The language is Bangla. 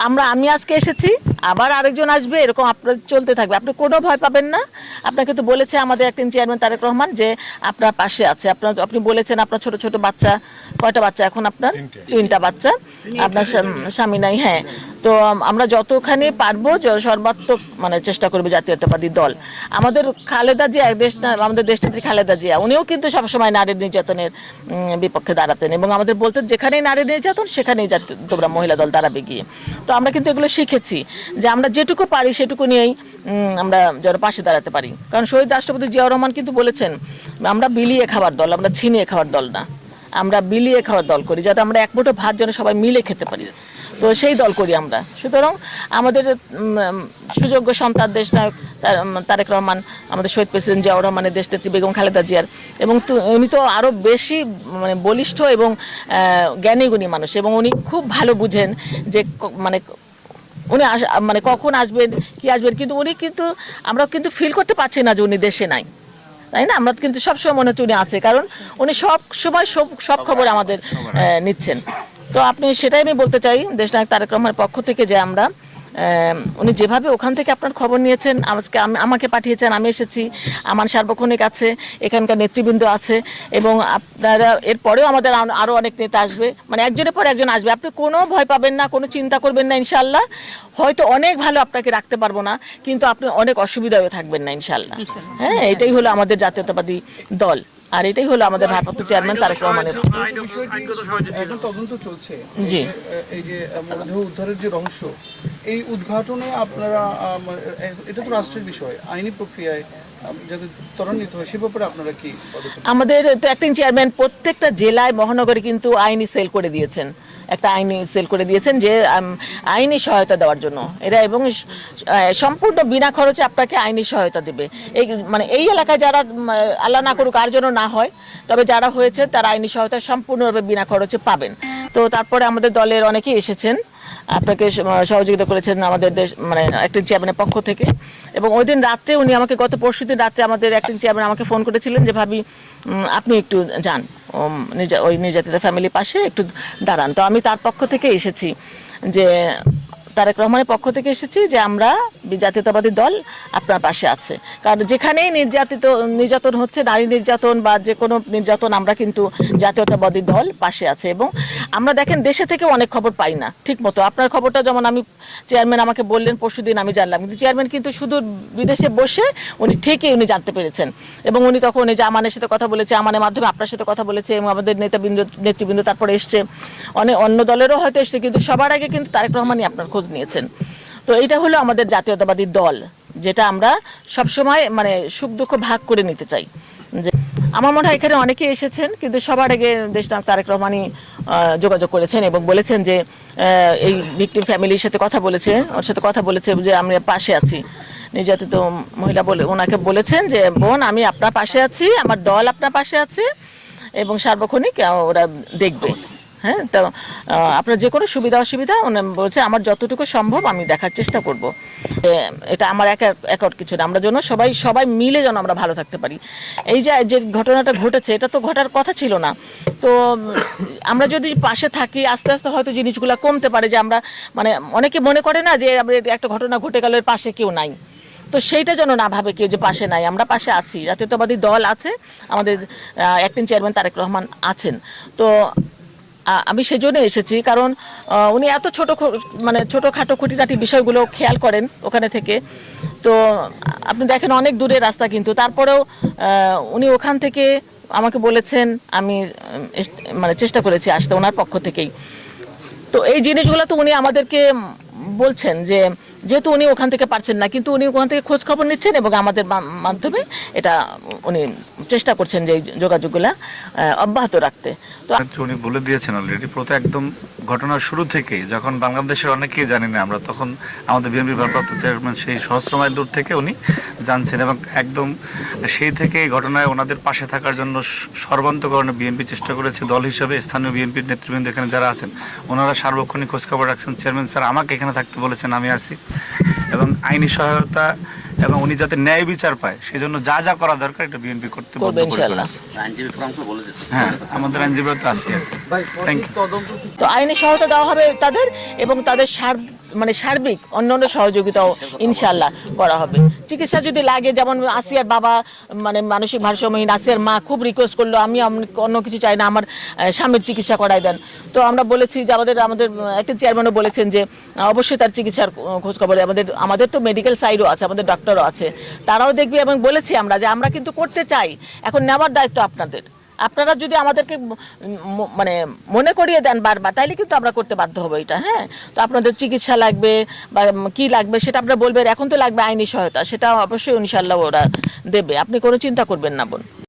আমরা আমি আজকে এসেছি আবার আরেকজন আসবে এরকম আপনার চলতে থাকবে। আপনি কোনো ভয় পাবেন না। আপনাকে তো বলেছে আমাদের একজন চেয়ারম্যান তারেক রহমান যে আপনার পাশে আছে। আপনার আপনি বলেছেন আপনার ছোট ছোট বাচ্চা কয়টা বাচ্চা এখন আপনার? তিনটা। বাচ্চা। আপনার স্বামী নাই হ্যাঁ। তো আমরা যতখানি পারব সর্বাত্মক মানে চেষ্টা করবে জাতীয়তাবাদী দল। আমাদের খালেদা জিয়া দেশ আমাদের দেশনেত্রী খালেদা জিয়া উনিও কিন্তু সবসময় নারী নির্যাতনের বিপক্ষে দাঁড়াতেন এবং আমাদের বলতেন যেখানেই নারী নির্যাতন সেখানেই জাতীয় তোমরা মহিলা দল দাঁড়াবে গিয়ে। তো আমরা কিন্তু এগুলো শিখেছি। যে আমরা যেটুকু পারি সেটুকু নিয়েই আমরা যেন পাশে দাঁড়াতে পারি। কারণ শহীদ রাষ্ট্রপতি জিয়াউর রহমান কিন্তু বলেছেন, আমরা বিলিয়ে খাবার দল, আমরা ছিনিয়ে খাওয়ার দল না। আমরা বিলিয়ে খাওয়ার দল করি, যাতে আমরা এক মুঠো ভাত যেন সবাই মিলে খেতে পারি। তো সেই দল করি আমরা। সুতরাং আমাদের সুযোগ্য সন্তান দেশ নায়ক তারেক রহমান, আমাদের শহীদ প্রেসিডেন্ট জিয়াউর রহমানের দেশ নেত্রী বেগম খালেদা জিয়ার, এবং উনি তো আরও বেশি মানে বলিষ্ঠ এবং জ্ঞানীগুণী মানুষ, এবং উনি খুব ভালো বুঝেন যে মানে উনি মানে কখন আসবেন কি আসবেন কিন্তু উনি কিন্তু আমরা কিন্তু ফিল করতে পারছি না যে উনি দেশে নাই। তাই না? আমরা কিন্তু সবসময় মনে হচ্ছে উনি আছে কারণ উনি সব সময় সব সব খবর আমাদের নিচ্ছেন। তো আপনি সেটাই আমি বলতে চাই দেশ দেশনায়ক তারেক রহমানের পক্ষ থেকে যে আমরা উনি যেভাবে ওখান থেকে আপনার খবর নিয়েছেন আজকে আমি- আমাকে পাঠিয়েছেন আমি এসেছি আমার সার্বক্ষণিক আছে এখানকার নেতৃবৃন্দ আছে এবং আপনারা এরপরেও আমাদের আরো- আরও অনেক নেতা আসবে মানে একজনের পর একজন আসবে। আপনি কোনো ভয় পাবেন না কোনো চিন্তা করবেন না ইনশাল্লাহ হয়তো অনেক ভালো আপনাকে রাখতে পারব না কিন্তু আপনি অনেক অসুবিধায় থাকবেন না ইনশাল্লাহ হ্যাঁ এটাই হলো আমাদের জাতীয়তাবাদী দল। আর এটাই হলো আমাদের ভারপ্রাপ্ত চেয়ারম্যান তারেক রহমানের। এখন তদন্ত চলছে। জি। এই যে, মরদেহ উদ্ধারের যে রহস্য এই উদ্ঘাটনে আপনারা এটা তো রাষ্ট্রের বিষয় আইনি প্রক্রিয়ায় আম, হয় সে ব্যাপারে আপনারা কি আমাদের অ্যাক্টিং চেয়ারম্যান প্রত্যেকটা জেলায় মহানগরে কিন্তু আইনি সেল করে দিয়েছেন। একটা আইনি সেল করে দিয়েছেন যে আইনি সহায়তা দেওয়ার জন্য। এরা এবং সম্পূর্ণ বিনা খরচে আপনাকে আইনি সহায়তা দেবে। এই মানে এই এলাকায় যারা আল্লাহ না করুক আর যেন না হয়, তবে যারা হয়েছে তারা আইনি সহায়তা সম্পূর্ণরূপে বিনা খরচে পাবেন। তো তারপরে আমাদের দলের অনেকেই এসেছেন। আপনাকে সহযোগিতা করেছেন আমাদের দেশ মানে অ্যাক্টিং চেয়ারম্যানের পক্ষ থেকে। এবং ওই দিন রাত্রে উনি আমাকে, গত পরশু দিন রাত্রে আমাদের অ্যাক্টিং চেয়ারম্যান আমাকে ফোন করেছিলেন যে, ভাবি আপনি একটু যান ওই নির্যাতিত ফ্যামিলির পাশে একটু দাঁড়ান। তো আমি তার পক্ষ থেকে এসেছি যে তারেক রহমানের পক্ষ থেকে এসেছি যে আমরা জাতীয়তাবাদী দল আপনার পাশে আছে। কারণ যেখানেই নির্যাতিত, নির্যাতন হচ্ছে, নারী নির্যাতন বা যে কোনো নির্যাতন, আমরা কিন্তু জাতীয়তাবাদী দল পাশে আছে এবং আমরা দেখেন দেশে থেকে অনেক খবর পাই না। ঠিক মতো আপনার খবরটা যেমন আমি চেয়ারম্যান আমাকে বললেন পরশু দিন, আমি জানলাম। কিন্তু চেয়ারম্যান কিন্তু শুধু বিদেশে বসে উনি ঠিকই উনি জানতে পেরেছেন। এবং উনি তখন এই যে আমানের সাথে কথা বলেছে, আমানের মাধ্যমে আপনার সাথে কথা বলেছে এবং আমাদের নেতাবৃন্দ, নেতৃবৃন্দ তারপরে এসছে। অনেক অন্য দলেরও হয়তো এসছে, কিন্তু সবার আগে কিন্তু তারেক রহমানই আপনার খোঁজ নিয়েছেন। তো এটা হলো আমাদের জাতীয়তাবাদী দল, যেটা আমরা সবসময় মানে সুখ দুঃখ ভাগ করে নিতে চাই। যে আমার মনে হয় এখানে অনেকেই এসেছেন, কিন্তু সবার আগে দেশনাথ তারেক রহমানই যোগাযোগ করেছেন এবং বলেছেন যে এই ভিকটিম ফ্যামিলির সাথে কথা বলেছে, ওর সাথে কথা বলেছে যে, আমি পাশে আছি। নির্যাতিত মহিলা বলে, ওনাকে বলেছেন যে, বোন, আমি আপনার পাশে আছি, আমার দল আপনার পাশে আছে এবং সার্বক্ষণিক ওরা দেখবে। হ্যাঁ? তো আপনার যে কোনো সুবিধা, অসুবিধা বলছে, আমার যতটুকু সম্ভব আমি দেখার চেষ্টা করব। এটা আমার একা একার কিছু না। আমরা যেন সবাই সবাই মিলে যেন আমরা ভালো থাকতে পারি। এই যে যে ঘটনাটা ঘটেছে, এটা তো ঘটার কথা ছিল না। তো, আমরা যদি পাশে থাকি, আস্তে আস্তে হয়তো জিনিসগুলো কমতে পারে যে আমরা মানে অনেকে মনে করে না যে একটা ঘটনা ঘটে গেল, এর পাশে কেউ নাই। তো সেইটা যেন না ভাবে কেউ যে পাশে নাই। আমরা পাশে আছি। জাতীয়তাবাদী দল আছে। আমাদের অ্যাক্টিং চেয়ারম্যান তারেক রহমান আছেন। তো আমি সেজন্য এসেছি। কারণ উনি এত ছোট মানে ছোটোখাটো খুঁটিনাটি বিষয়গুলো খেয়াল করেন ওখানে থেকে। তো আপনি দেখেন অনেক দূরে রাস্তা কিন্তু। তারপরেও উনি ওখান থেকে আমাকে বলেছেন, আমি মানে চেষ্টা করেছি আসতে ওনার পক্ষ থেকেই। তো এই জিনিসগুলো তো উনি আমাদেরকে বলছেন যে যেহেতু উনি ওখান থেকে পারছেন না, কিন্তু উনি ওখান থেকে খোঁজ খবর নিচ্ছেন এবং আমাদের মাধ্যমে এটা উনি চেষ্টা করছেন যে যোগাযোগগুলা অব্যাহত রাখতে। তো হচ্ছে উনি বলে দিয়েছেন অলরেডি প্রথম একদম ঘটনার শুরু থেকে যখন বাংলাদেশের অনেকেই জানি না, আমরা তখন আমাদের বিএনপি ভারপ্রাপ্ত চেয়ারম্যান সেই সহস্র মাইল দূর থেকে উনি জানছেন এবং একদম সেই থেকে ঘটনায় ওনাদের পাশে থাকার জন্য সর্বান্তকরণে বিএনপি চেষ্টা করেছে, দল হিসেবে স্থানীয় বিএনপির নেতৃবৃন্দ এখানে যারা আছেন, ওনারা সার্বক্ষণিক খোঁজখবর রাখছেন। চেয়ারম্যান স্যার আমাকে এখানে থাকতে বলেছেন, আমি আছি। এবং আইনি সহায়তা এবং উনি যাতে ন্যায় বিচার পায় সেজন্য যা যা করা দরকার এটা বিএনপি করতে হ্যাঁ আমাদের আইনজীবী তো আছে। তো আইনি সহায়তা দেওয়া হবে তাদের এবং তাদের সার মানে সার্বিক অন্যান্য সহযোগিতাও ইনশাল্লাহ করা হবে। চিকিৎসা যদি লাগে, যেমন আসিয়ার বাবা মানে মানসিক ভারসাম্যহীন, আসিয়ার মা খুব রিকোয়েস্ট করল, আমি অন্য কিছু চাই না, আমার স্বামীর চিকিৎসা করাই দেন। তো আমরা বলেছি যে আমাদের আমাদের, একটা চেয়ারম্যানও বলেছেন যে, অবশ্যই তার চিকিৎসার খোঁজ খবর আমাদের আমাদের তো মেডিকেল সাইডও আছে, আমাদের ডক্টরও আছে। তারাও দেখবে এবং বলেছি আমরা যে আমরা কিন্তু করতে চাই। এখন নেওয়ার দায়িত্ব আপনাদের। আপনারা যদি আমাদেরকে মানে মনে করিয়ে দেন বারবার, তাইলে কিন্তু আমরা করতে বাধ্য হব এটা হ্যাঁ? তো আপনাদের চিকিৎসা লাগবে বা কি লাগবে সেটা আপনারা বলবেন। এখন তো লাগবে আইনি সহায়তা, সেটা অবশ্যই ইনশাল্লাহ ওরা দেবে। আপনি কোনো চিন্তা করবেন না বোন।